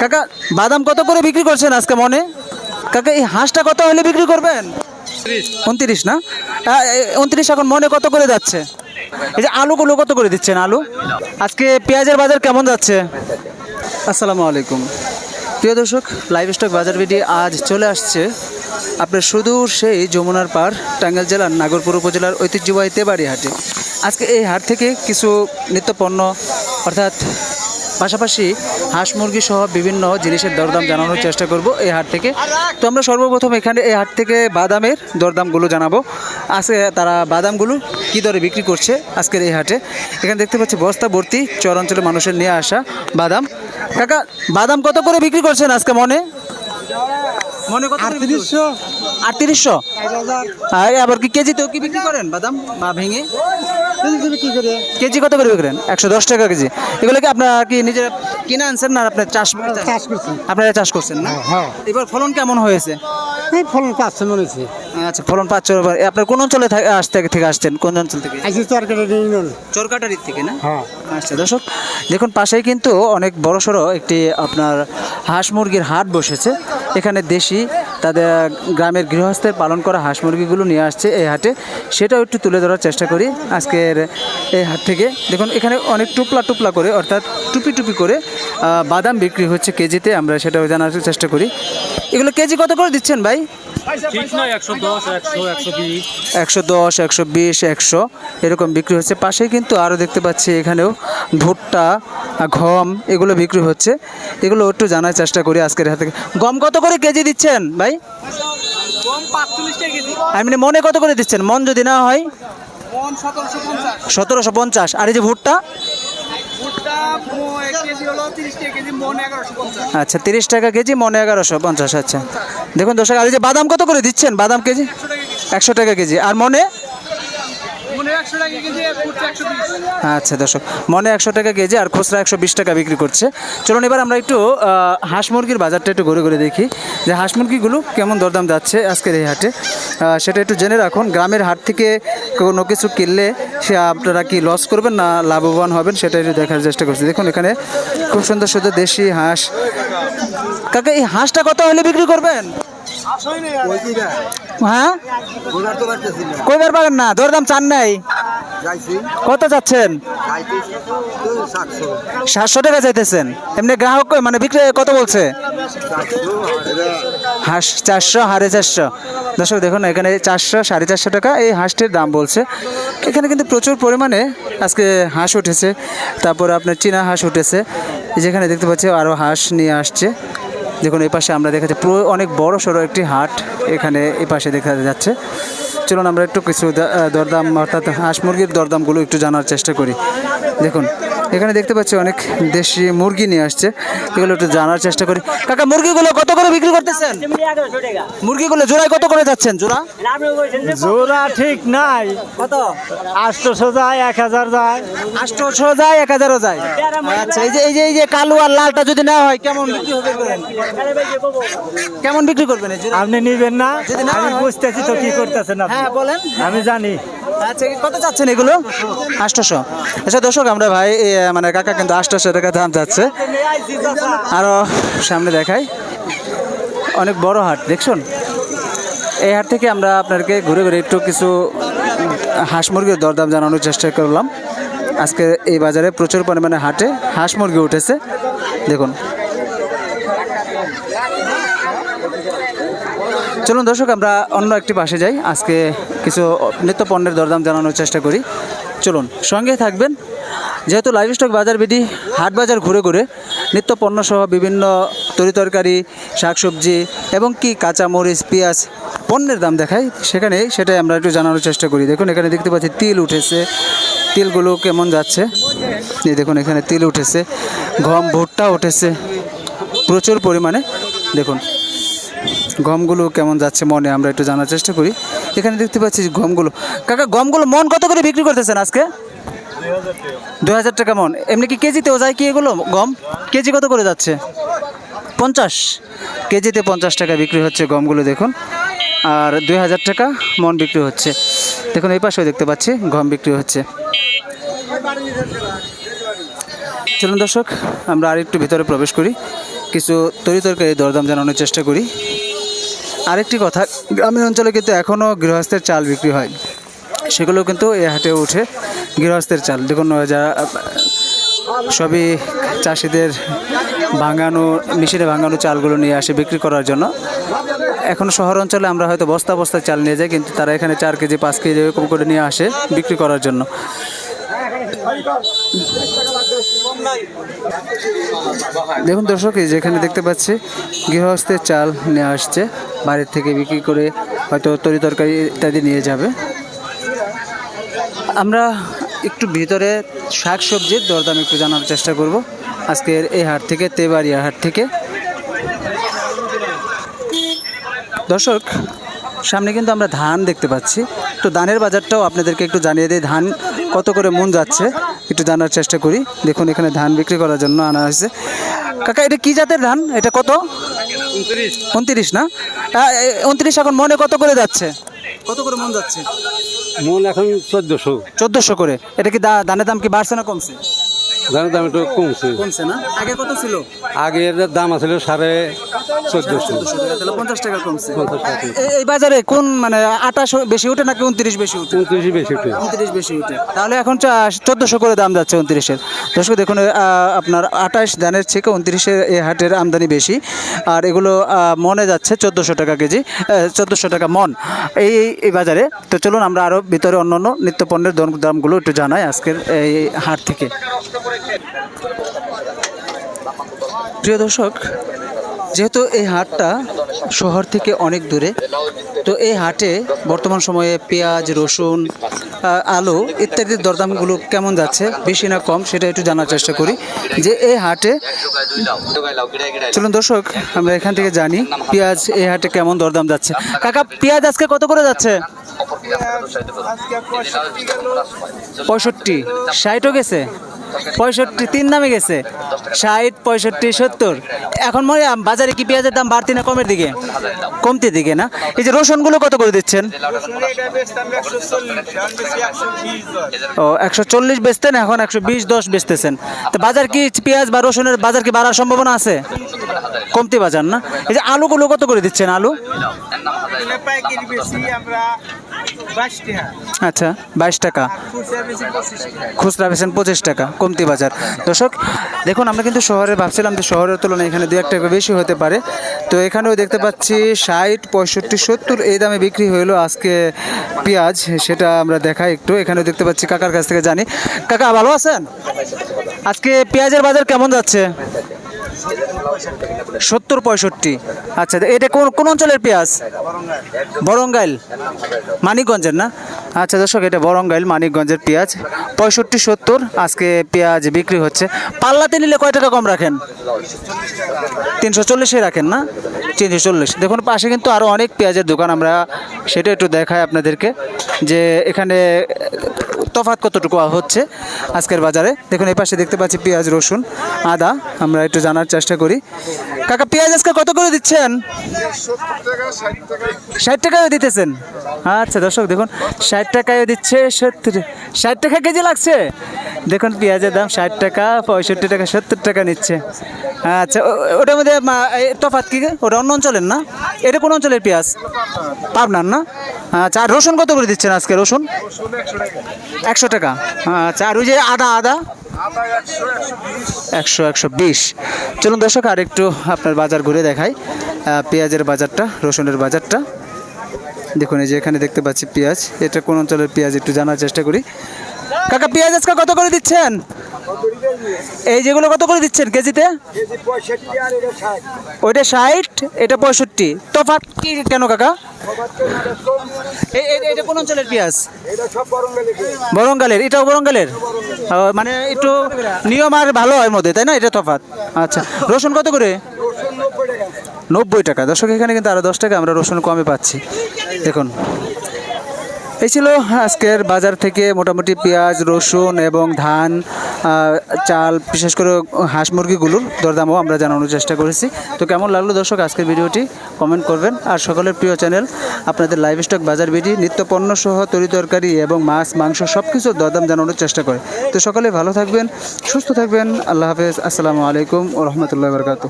কাকা, বাদাম কত করে বিক্রি করছেন আজকে মনে? কাকা, এই হাঁসটা কত হলে বিক্রি করবেন? উনত্রিশ। না? উনত্রিশ এখন মনে কত করে যাচ্ছে? এই যে আলুগুলো কত করে দিচ্ছেন আলু? আজকে পেঁয়াজের বাজার কেমন যাচ্ছে? আসসালামু আলাইকুম। প্রিয় দর্শক, লাইভ স্টক বাজার ভিডি আজ চলে আসছে আপনার সুদূর সেই যমুনার পার টাঙ্গাইল জেলার নাগরপুর উপজেলার ঐতিহ্যবাহী তেবাড়ি হাটে। আজকে এই হাট থেকে কিছু নিত্যপণ্য, অর্থাৎ পাশাপাশি হাঁস মুরগি সহ বিভিন্ন জিনিসের দরদাম জানানোর চেষ্টা করব এই হাট থেকে। তো আমরা সর্বপ্রথম এখানে এই হাট থেকে বাদামের দরদামগুলো জানাব। আজকে তারা বাদামগুলো কী দরে বিক্রি করছে আজকের এই হাটে। এখানে দেখতে পাচ্ছি বস্তা ভর্তি চর অঞ্চলের মানুষের নিয়ে আসা বাদাম। কাকা বাদাম কত করে বিক্রি করছেন আজকে মনে? মনে কত আটত্রিশশো। আটত্রিশশো? আর আবার কি কেজিতেও কি বিক্রি করেন বাদাম? বা ভেঙে? কেজি কত করে বিক্রেন একশো দশ টাকা কেজি। এগুলো কি আপনারা কি নিজেরা কিনে আনছেন না আপনার চাষ চাষ করছি। আপনারা চাষ করছেন না? হ্যাঁ এবার ফলন কেমন হয়েছে? এই ফলন পাচ্ছে মনে হচ্ছে। আচ্ছা ফলন পাচ্ছে আপনার কোন অঞ্চলে আসতে থেকে আসছেন? কোন অঞ্চল থেকে? তরকারি ইউনিয়ন। চরকাটারির থেকে না? হ্যাঁ। আচ্ছা দর্শক দেখুন পাশেই কিন্তু অনেক বড় সড়ো একটি আপনার হাঁস মুরগির হাট বসেছে। এখানে দেশি তাদের গ্রামের গৃহস্থের পালন করা হাঁস মুরগিগুলো নিয়ে আসছে এই হাটে। সেটাও একটু তুলে ধরার চেষ্টা করি আজকের এই হাট থেকে। দেখুন, এখানে অনেক টুপলা টুপলা করে, অর্থাৎ টুপি টুপি করে বাদাম বিক্রি হচ্ছে কেজিতে, আমরা সেটাও জানার চেষ্টা করি। এগুলো কেজি কত করে দিচ্ছেন ভাই? একশো দশ একশো বিশ। একশো দশ একশো বিশ একশো। এরকম বিক্রি হচ্ছে। পাশেই কিন্তু আরও দেখতে পাচ্ছি এখানেও ভুট্টা গম এগুলো বিক্রি হচ্ছে। এগুলো একটু জানার চেষ্টা করি আজকের হাতে। গম কত করে কেজি দিচ্ছেন ভাই? আমি মানে মনে কত করে দিচ্ছেন? মন যদি না হয়? সতেরোশো পঞ্চাশ। আর এই যে ভুট্টা? আচ্ছা তিরিশ টাকা কেজি মনে এগারোশো পঞ্চাশ আচ্ছা। দেখুন দর্শক আর যে বাদাম কত করে দিচ্ছেন? বাদাম কেজি। একশো টাকা কেজি। আর মনে? আচ্ছা দর্শক, মনে একশো টাকা কেজি, আর খুচরা একশো বিশ টাকা বিক্রি করছে। চলুন, এবার আমরা একটু হাঁস মুরগির বাজারটা একটু ঘুরে ঘুরে দেখি যে হাঁস মুরগিগুলো কেমন দরদাম যাচ্ছে আজকের এই হাটে। সেটা একটু জেনে রাখুন, গ্রামের হাট থেকে কোনো কিছু কিনলে সে আপনারা কি লস করবেন না লাভবান হবেন, সেটা একটু দেখার চেষ্টা করছি। দেখুন, এখানে খুব সুন্দর সুন্দর দেশি হাঁস। কাকা, এই হাঁসটা কত হলে বিক্রি করবেন? হ্যাঁ? কইবার পারেন না দরদাম চান নাই। কত চাচ্ছেন সাতশো। টাকা চাইতেছেন। এমনি গ্রাহক মানে বিক্রি কত বলছে? হাঁস চারশো সাড়ে চারশো। দর্শক দেখুন এখানে চারশো সাড়ে চারশো টাকা এই হাঁসটির দাম বলছে। এখানে কিন্তু প্রচুর পরিমাণে আজকে হাঁস উঠেছে। তারপরে আপনার চীনা হাঁস উঠেছে। যেখানে দেখতে পাচ্ছি আরও হাঁস নিয়ে আসছে। দেখুন, এই পাশে আমরা দেখাচ্ছি পুরো অনেক বড় সড়ো একটি হাট এখানে এই পাশে দেখা যাচ্ছে। চলুন আমরা একটু কিছু দরদাম অর্থাৎ হাঁস মুরগির দরদামগুলো একটু জানার চেষ্টা করি। দেখুন এখানে দেখতে পাচ্ছি অনেক দেশি মুরগি নিয়ে আসছে। এগুলো একটু জানার চেষ্টা করি। কাকা মুরগিগুলো কত করে বিক্রি করতেছেন? মুরগিগুলো জোড়ায় কত করে যাচ্ছেন? জোড়া? জোড়া ঠিক নাই। কত? আটশোশো যায় এক হাজার যায়। আটশোশো যায় এক হাজারও যায়। আচ্ছা এই যে এই যে এই যে কালো আর লালটা যদি নেওয়া হয় কেমন বিক্রি হবে কেমন বিক্রি করবেন আপনি নিবেন না যদি না আমি বুঝতেছি তো কি করতেছেন আপনি। হ্যাঁ বলেন। আমি জানি। আচ্ছা কত চাচ্ছেন এগুলো? আটশোশো। আচ্ছা দর্শক, আমরা ভাই মানে কাকা কিন্তু আটশোশো টাকা দাম যাচ্ছে আরও সামনে দেখাই। অনেক বড় হাট, দেখছুন? এই হাট থেকে আমরা আপনাকে ঘুরে ঘুরে একটু কিছু হাঁস মুরগির দরদাম জানানোর চেষ্টা করলাম। আজকে এই বাজারে প্রচুর পরিমাণে হাটে হাঁস মুরগি উঠেছে। দেখুন। চলুন দর্শক, আমরা অন্য একটি পাশে যাই। আজকে কিছু নিত্য পণ্যের দরদাম জানানোর চেষ্টা করি। চলুন, সঙ্গে থাকবেন। যেহেতু লাইভ স্টক বাজার বিধি হাট বাজার ঘুরে ঘুরে নিত্য পণ্য সহ বিভিন্ন তরিতরকারি শাকসবজি এবং কি কাঁচা মরিচ পেঁয়াজ পণ্যের দাম দেখাই, সেখানে সেটাই আমরা একটু জানানোর চেষ্টা করি। দেখুন, এখানে দেখতে পাচ্ছি তিল উঠেছে। তিলগুলো কেমন যাচ্ছে? এই দেখুন, এখানে তিল উঠেছে। গম ভুট্টা উঠেছে। প্রচুর পরিমাণে। দেখুন গমগুলো কেমন যাচ্ছে মনে আমরা একটু জানার চেষ্টা করি। এখানে দেখতে পাচ্ছি গমগুলো। কাকা, গমগুলো মন কত করে বিক্রি করতেছেন আজকে? দু হাজার টাকা মন। এমনি কি কেজিতেও যায় কি এগুলো গম? কেজি কত করে যাচ্ছে? পঞ্চাশ। কেজিতে পঞ্চাশ টাকা বিক্রি হচ্ছে গমগুলো, দেখুন। আর দুই হাজার টাকা মন বিক্রি হচ্ছে। দেখুন, এই পাশেও দেখতে পাচ্ছি, গম বিক্রি হচ্ছে। চলুন দর্শক, আমরা আর একটু ভিতরে প্রবেশ করি। কিছু তরি তরকারি দরদাম জানানোর চেষ্টা করি। আরেকটি কথা, গ্রামীণ অঞ্চলে কিন্তু এখনও গৃহস্থের চাল বিক্রি হয় সেগুলো কিন্তু এ হাটে উঠে গৃহস্থের চাল। দেখুন যা, সবই চাষিদের ভাঙানো, মেশিনে ভাঙানো চালগুলো নিয়ে আসে বিক্রি করার জন্য। এখন শহর অঞ্চলে আমরা হয়তো বস্তা বস্তা চাল নিয়ে যাই, কিন্তু তারা এখানে চার কেজি, পাঁচ কেজি এরকম করে নিয়ে আসে বিক্রি করার জন্য। দেখুন দর্শক, এই যেখানে দেখতে পাচ্ছি গৃহস্থের চাল নিয়ে আসছে বাইরের থেকে বিক্রি করে হয়তো তরি তরকারি ইত্যাদি নিয়ে যাবে। আমরা একটু ভিতরে শাক সবজির দরদাম একটু জানার চেষ্টা করব। আজকের এই হাট থেকে, তেবাড়িয়া হাট থেকে। দর্শক, সামনে কিন্তু আমরা ধান দেখতে পাচ্ছি। তো ধানের বাজারটাও আপনাদেরকে একটু জানিয়ে দিই, ধান কত করে মন যাচ্ছে? একটু জানার চেষ্টা করি। দেখুন এখানে ধান বিক্রি করার জন্য আনা হয়েছে। কাকা এটা কি জাতের ধান? এটা কত? উনত্রিশ। উনত্রিশ না? উনত্রিশ এখন মনে কত করে যাচ্ছে? কত করে মন যাচ্ছে? মন এখন চোদ্দশো। চোদ্দোশো করে। এটা কি দা- ধানের দাম কি বাড়ছে না কমছে? ধানের দাম একটু কমছে। কমছে না? আগে কত ছিল? আগে এর দাম আছিল সাড়ে চোদ্দশো। তাহলে পঞ্চাশ টাকা কমছে। পঞ্চাশ টাকা এ- এই বাজারে কোন মানে আঠাশ বেশি উঠে নাকি উনত্রিশ বেশি উঠে? উনত্রিশই বেশি উঠে। উনত্রিশ বেশি উঠে। তাহলে এখন চোদ্দোশো করে দাম যাচ্ছে উনত্রিশের। দর্শক দেখুন আপনার আঠাশ ধানের থেকে উনত্রিশের এই হাটের আমদানি বেশি। আর এগুলো মনে যাচ্ছে চোদ্দোশো টাকা কেজি চোদ্দোশো টাকা মন। এই এই বাজারে তো চলুন আমরা আরও ভিতরে অন্য অন্য নিত্য পণ্যের দামগুলো একটু জানাই আজকের এই হাট থেকে। প্রিয় দর্শক, যেহেতু এই হাটটা শহর থেকে অনেক দূরে, তো এই হাটে বর্তমান সময়ে পেঁয়াজ, রসুন আলু ইত্যাদির দরদামগুলো কেমন যাচ্ছে, বেশি না কম, সেটা একটু জানার চেষ্টা করি যে এই হাটে চলুন দর্শক, আমরা এখান থেকে জানি পেঁয়াজ এই হাটে কেমন দরদাম যাচ্ছে। কাকা, পেঁয়াজ আজকে কত করে যাচ্ছে? পঁয়ষট্টি, ষাটও গেছে? পঁয়ষট্টি, তিন দামে গেছে। ষাট, পঁয়ষট্টি, সত্তর। এখন মনে বাজারে কি পেঁয়াজের দাম বাড়তি না কমের দিকে? কমতির দিকে না? এই যে রসুনগুলো কত করে দিচ্ছেন? ও, একশো চল্লিশ বেচতেন, এখন একশো বিশ, দশ বেচতেছেন। তো বাজার কি পেঁয়াজ বা রসুনের বাজার কি বাড়ার সম্ভাবনা আছে? কমতি বাজার না? এই যে আলুগুলো কত করে দিচ্ছেন আলু? পাইকারি বেশি আমরা আচ্ছা বাইশ টাকা। খুচরা বেশি পঁচিশ টাকা। খুচরা বেছেন পঁচিশ টাকা কমতি বাজার। দর্শক দেখুন আমরা কিন্তু শহরে ভাবছিলাম যে শহরের তুলনায় এখানে দু এক টাকা বেশি হতে পারে। তো এখানেও দেখতে পাচ্ছি ষাট পঁয়ষট্টি সত্তর এই দামে বিক্রি হলো আজকে পেঁয়াজ সেটা আমরা দেখাই একটু। এখানেও দেখতে পাচ্ছি কাকার কাছ থেকে জানি। কাকা ভালো আছেন? আজকে পেঁয়াজের বাজার কেমন যাচ্ছে? সত্তর পঁয়ষট্টি। আচ্ছা এটা কোন কোন অঞ্চলের পেঁয়াজ? বরঙ্গাইল। মানিকগঞ্জের না? আচ্ছা দর্শক, এটা বরঙ্গাইল, মানিকগঞ্জের পেঁয়াজ। পঁয়ষট্টি, সত্তর, আজকে পেঁয়াজ বিক্রি হচ্ছে। পাল্লাতে নিলে কয় টাকা কম রাখেন? তিনশো চল্লিশে রাখেন না? তিনশো চল্লিশ। দেখুন, পাশে কিন্তু আরও অনেক পেঁয়াজের দোকান, আমরা সেটা একটু দেখাই আপনাদেরকে, যে এখানে তফাৎ কতটুকু হচ্ছে আজকের বাজারে? দেখুন, এই পাশে দেখতে পাচ্ছি পেঁয়াজ, রসুন, আদা। আমরা একটু জানার চেষ্টা করি। কাকা, পেঁয়াজ আজকে কত করে দিচ্ছেন? ষাট টাকায় দিতেছেন? আচ্ছা দর্শক, দেখুন, ষাট টাকায় দিচ্ছে, সত্তর, ষাট টাকা কেজি লাগছে? দেখুন, পেঁয়াজের দাম ষাট টাকা, পঁয়ষট্টি টাকা, সত্তর টাকা নিচ্ছে। আচ্ছা ওটার মধ্যে তফাৎ কি ওটা অন্য অঞ্চলের না? এটা কোন অঞ্চলের পেঁয়াজ? পাবনার না? আচ্ছা আর রসুন কত করে দিচ্ছেন আজকে? রসুন? একশো টাকা। আচ্ছা আর ওই যে আদা আদা? একশো একশো বিশ। চলুন দর্শক, আর একটু আপনার বাজার ঘুরে দেখাই। পেঁয়াজের বাজারটা, রসুনের বাজারটা। দেখুন, এই যে এখানে দেখতে পাচ্ছি পেঁয়াজ। এটা কোন অঞ্চলের পেঁয়াজ একটু জানার চেষ্টা করি। কাকা, পেঁয়াজ আজকে কত করে দিচ্ছেন? এই যেগুলো কত করে দিচ্ছেন কেজিতে? ওইটা ষাট, এটা পঁয়ষট্টি। তফাৎ কি কেন কাকা? এটা কোন অঞ্চলের পেঁয়াজ? বরঙ্গালের। এটাও বরঙ্গালের? মানে একটু নিয়ম আর ভালো হয় মধ্যে, তাই না? এটা তফাৎ। আচ্ছা রসুন কত করে? নব্বই টাকা। দর্শক, এখানে কিন্তু আরও দশ টাকা আমরা রসুন কমে পাচ্ছি। দেখুন এই ছিল আজকের বাজার থেকে মোটামুটি পেঁয়াজ, রসুন এবং ধান চাল, বিশেষ করে হাঁস মুরগিগুলোর দরদামও আমরা জানানোর চেষ্টা করেছি। তো কেমন লাগল দর্শক আজকের ভিডিওটি? কমেন্ট করবেন। আর সকলের প্রিয় চ্যানেল, আপনাদের লাইভ স্টক, বাজার বিডি নিত্য পণ্য সহ তরি তরকারি এবং মাছ, মাংস সব কিছুর দরদাম জানানোর চেষ্টা করে। তো সকলে ভালো থাকবেন, সুস্থ থাকবেন। আল্লাহ হাফেজ। আসসালামু আলাইকুম ও রহমতুল্লাহ বরকাত